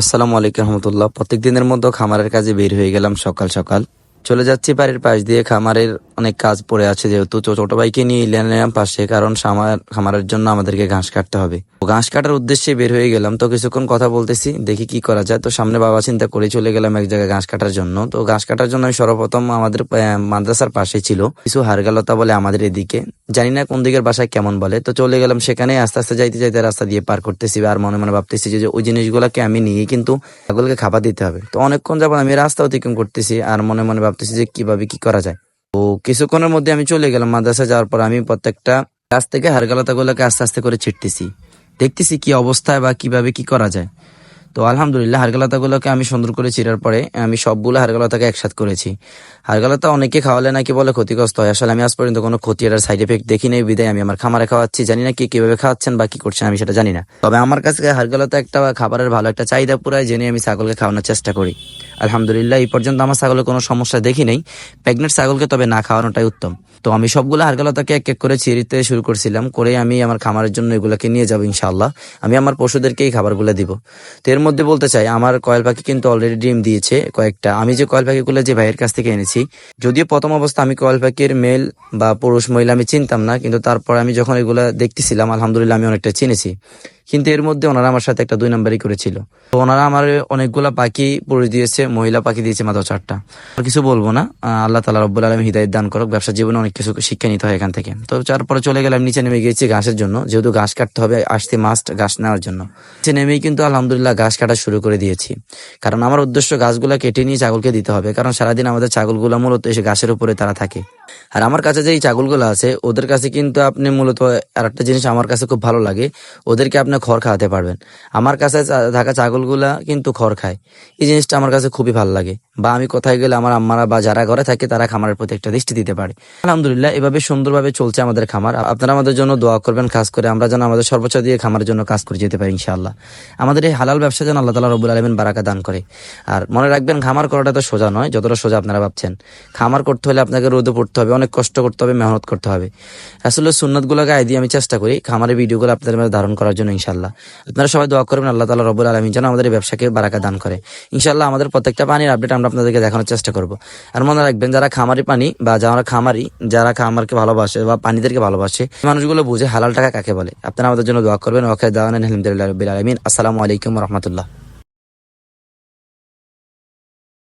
আসসালামু আলাইকুম রহমতুল্লাহ। প্রত্যেক দিনের মতো খামারের কাজে বের হয়ে গেলাম সকাল সকাল। চলে যাচ্ছি বাড়ির পাশ দিয়ে খামারের অনেক কাজ পড়ে আছে যেহেতু। ছোট ভাইকে নিয়ে নিলাম পাশে, কারণ খামারের জন্য আমাদেরকে ঘাস কাটতে হবে। ঘাস কাটার উদ্দেশ্যে বের হয়ে গেলাম। তো কিছুক্ষণ কথা বলতেছি, দেখি কি করা যায়। তো সামনে বাবা চিন্তা করে চলে গেলাম এক জায়গায় ঘাস কাটার জন্য। তো ঘাস কাটার জন্য আমি সর্বপ্রথম আমাদের মাদ্রাসার পাশে ছিল। কিছু হারগালতা বলে আমাদের এদিকে। জানি না কোন দিকের বাসায় কেমন বলে। তো চলে গেলাম সেখানে, আস্তে আস্তে যাইতে যাইতে রাস্তা দিয়ে পার করতেছি। আর মনে মনে ভাবতেছি যে ওই জিনিসগুলোকে আমি নিয়ে কিন্তু ছাগলকে খাবার দিতে হবে। তো অনেকক্ষণ যাব আমি রাস্তা অতিক্রম করতেছি। আর মনে মনে ভাবতেছি যে, কীভাবে কি করা যায়। কিছুক্ষণের মধ্যে আমি চলে গেলাম মাদ্রাসা যাওয়ার পর আমি প্রত্যেকটা গাছ থেকে হারগালতা গুলোকে আস্তে আস্তে করে ছিটতেছি। দেখতেছি কি অবস্থায় বা কীভাবে কি করা যায়। তো আলহামদুলিল্লাহ হারগালতাগুলোকে আমি সুন্দর করে চিরার পরে আমি সবগুলো হারগালতাকে একসাথ করেছি। হারগালতা অনেকে খাওয়ালে নাকি বলে ক্ষতিগ্রস্ত হয়। আসলে আমি আজ পর্যন্ত কোনো ক্ষতি এর সাইড এফেক্ট দেখি নেই বিদায় আমি আমার খামারে খাওয়াচ্ছি। জানি না কি কীভাবে খাওয়াচ্ছেন বা কি করছেন, আমি সেটা জানি না। তবে আমার কাছে হারগালতা একটা খাবারের ভালো একটা চাহিদা পুরায় জেনে আমি ছাগলকে খাওয়ানোর চেষ্টা করি। আলহামদুলিল্লাহ, এই পর্যন্ত আমার ছাগলের কোনো সমস্যা দেখি নাই। প্রেগনেন্ট ছাগলকে তবে না খাওয়ানোটাই উত্তম। তো আমি সবগুলো হারগালতাকে এক এক করে ছিঁড়তে শুরু করছিলাম করে আমি আমার খামারের জন্য এগুলোকে নিয়ে যাব ইনশাআল্লাহ। আমি আমার পশুদেরকে এই খাবারগুলো দিব। তো এর মধ্যে বলতে চাই, আমার কয়েল পাখি কিন্তু অলরেডি ডিম দিয়েছে কয়েকটা। আমি যে কয়েল পাখিগুলো যে ভাইয়ের কাছ থেকে এনেছি, যদিও প্রথম অবস্থা আমি কয়েল পাখির মেল বা পুরুষ মহিলা আমি চিনতাম না, কিন্তু তারপর আমি যখন এগুলো দেখতেছিলাম, আলহামদুলিল্লাহ আমি অনেকটা চিনেছি। কিন্তু এর মধ্যে ওনারা আমার সাথে একটা দুই নাম্বারই করেছিল। তো ওনারা আমার অনেকগুলা পাখি পুরুষ দিয়েছে, মহিলা পাখি দিয়েছে মাত্র চারটা। আর কিছু বলব না আল্লাহ তালা রব্বুল আলম হৃদায়ত দান করুক, ব্যবসা জীবনে অনেক কিছু শিক্ষা নিতে হয় এখান থেকে। তো তারপরে চলে গেলাম, নিচে নেমে গিয়েছি ঘাসের জন্য, যেহেতু ঘাস কাটতে হবে, আসতে মাস্ট ঘাস নেওয়ার জন্য। নিচে নেমেই কিন্তু আলহামদুলিল্লাহ ঘাস কাটা শুরু করে দিয়েছি। কারণ আমার উদ্দেশ্য গাছগুলা কেটে নিয়ে ছাগলকে দিতে হবে, কারণ সারাদিন আমাদের ছাগলগুলো মূলত এসে ঘাসের উপরে তারা থাকে। আর আমার কাছে যে এই ছাগলগুলো আছে, ওদের কাছে কিন্তু আপনি মূলত আর একটা জিনিস আমার কাছে খুব ভালো লাগে, ওদেরকে আপনি খড় খাওয়াতে পারবেন। আমার কাছে থাকা ছাগলগুলা কিন্তু খড় খায়। এই জিনিসটা আমার কাছে খুবই ভালো লাগে। বা আমি কোথায় গেলে আমার আম্মারা বা যারা ঘরে থাকে তারা খামারের প্রতি একটা দৃষ্টি দিতে পারে। আলহামদুলিল্লাহ, এভাবে সুন্দরভাবে চলছে আমাদের খামার। আপনারা আমাদের জন্য দোয়া করবেন, খাস করে আমরা যেন আমাদের সর্বোচ্চ দিয়ে খামারের জন্য কাজ করে যেতে পারি ইনশাআল্লাহ। আমাদের এই হালাল ব্যবসা যেন আল্লাহ তালা রবুল আলমিন বারাকা দান করে। আর মনে রাখবেন, খামার করাটা তো সোজা নয়, যতটা সোজা আপনারা ভাবছেন। খামার করতে হলে আপনাকে রোদে পড়তে হবে, অনেক কষ্ট করতে হবে, মেহনত করতে হবে। আসলে সুন্নতগুলোকে আয় দিয়ে আমি চেষ্টা করি খামারের ভিডিওগুলো আপনাদের মধ্যে ধারণ করার জন্য ইনশাল্লাহ আপনারা সবাই দোয়া করবেন, আল্লাহ তালা রবুল আলমিন যেন আমাদের এই ব্যবসাকে বারাকা দান করে। ইনশাল্লাহ আমাদের প্রত্যেকটা পানির আপডেট আমরা আপনাদেরকে দেখানোর চেষ্টা করব। আর মনে রাখবেন, যারা খামারি পানি বা যারা খামারি, যারা খামারকে ভালোবাসে বা পানিদেরকে ভালোবাসে মানুষগুলো বুঝে হালাল টাকা কাকে বলে। আপনারা আমাদের জন্য দোয়া করবেন। ওকে দাওয়ান আসসালামু আলাইকুম রহমতুল্লাহ।